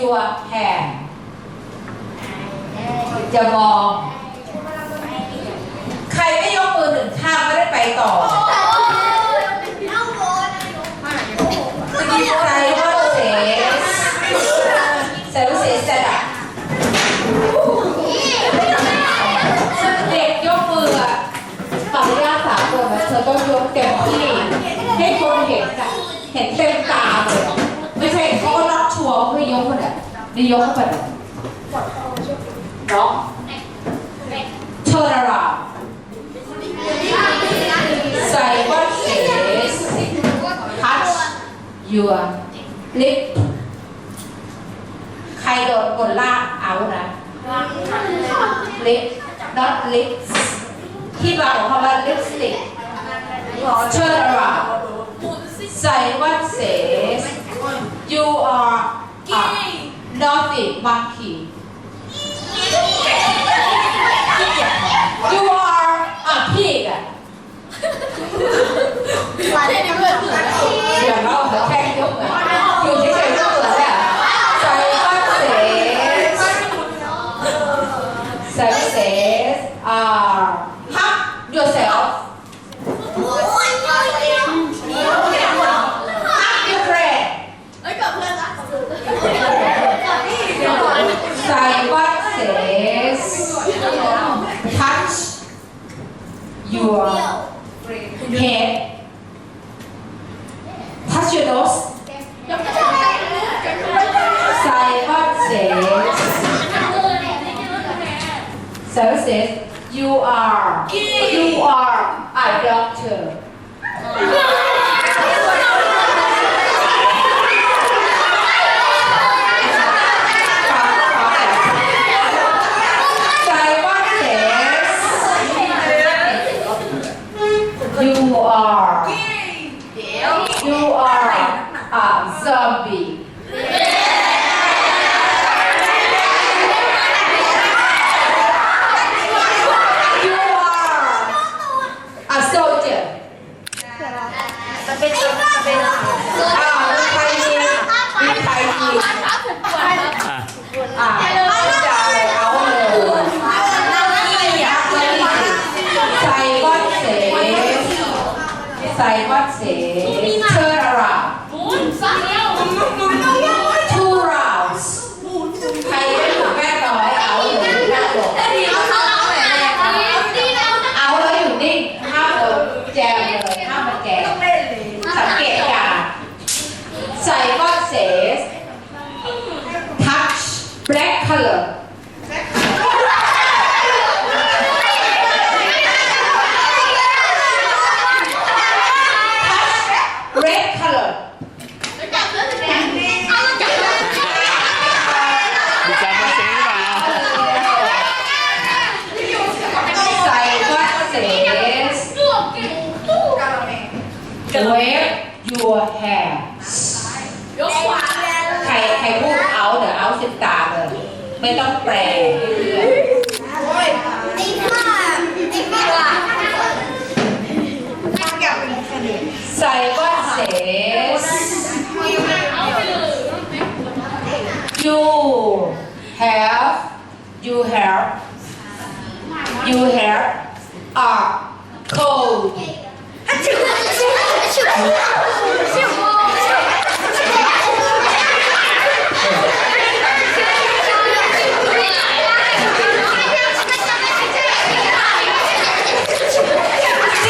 your hand จะมอง ใครไม่ยกมือหนึ่งข้างไม่ได้ไปต่อใครว่าเสเสว่าเสเสร็จอะเด็กยกมืออะปรับยาสากลนะเธอต้องยกเต็มที่ให้คนเห็นอะเห็นเต็มตาเลย เขาก็รับชัวร์ว่าไม่ยกมันอะนี่ยกเข้าไปเลยเนาะ turn around ใส่ว่า says touch your lip ใครโดนคนลากเอานะ lip not lips ที่มาของคำว่า lipstick turn around ใส่ว่า says Yay! It. One key. your head. Touch your nose. Says, you are, you are a doctor. Black color red color มีการเป็นเซ็งหรือเปล่า ใส่วัดเส wave ไม่ต้องแปลใส่ว่าเส you have you have you have a cold ที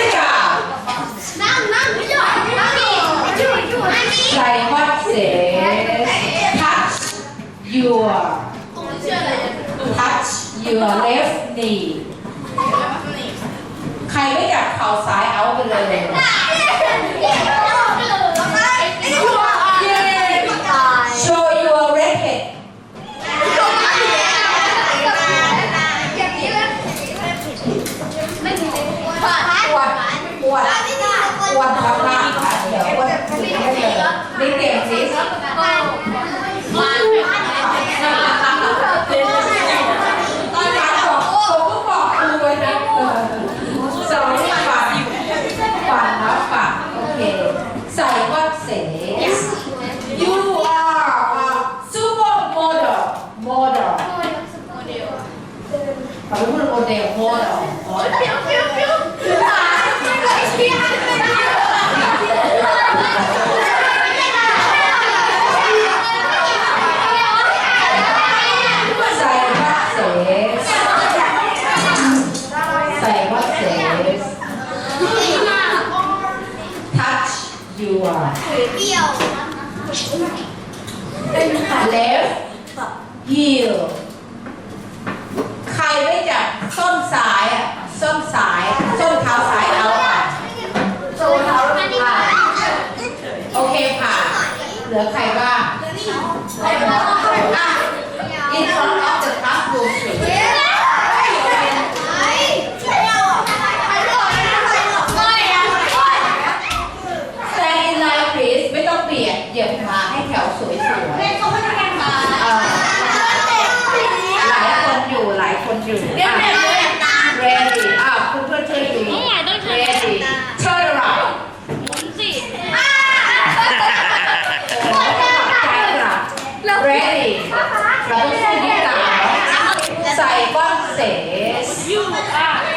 ่กาใส่ว่าเส touch your touch your left knee ใครไม่อยากเข่าซ้ายเอาไปเลย เราไปพูดโอเดลโคตรออ๋อเปียวเปียวเวไม่ได้ไม่ใส่ว่าเสใส่ว่าเส touch you left heel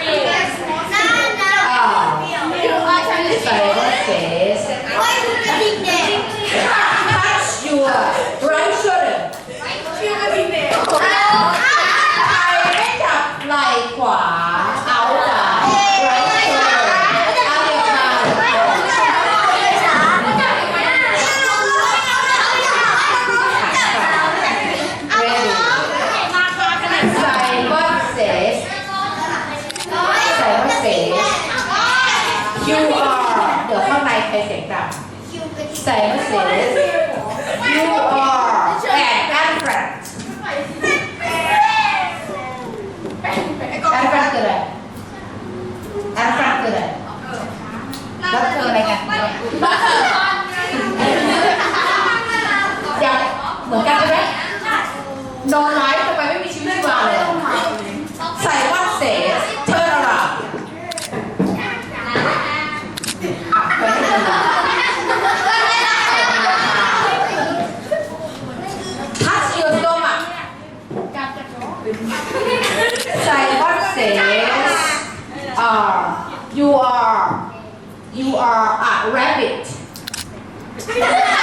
Period. ใครเสียงตัำใส่ก็เสีย you are แปดด้านแปดด้านแปดคืออะไรด้านแปดคืออะไรแล้วเธออะไรกัน you are, you are a rabbit.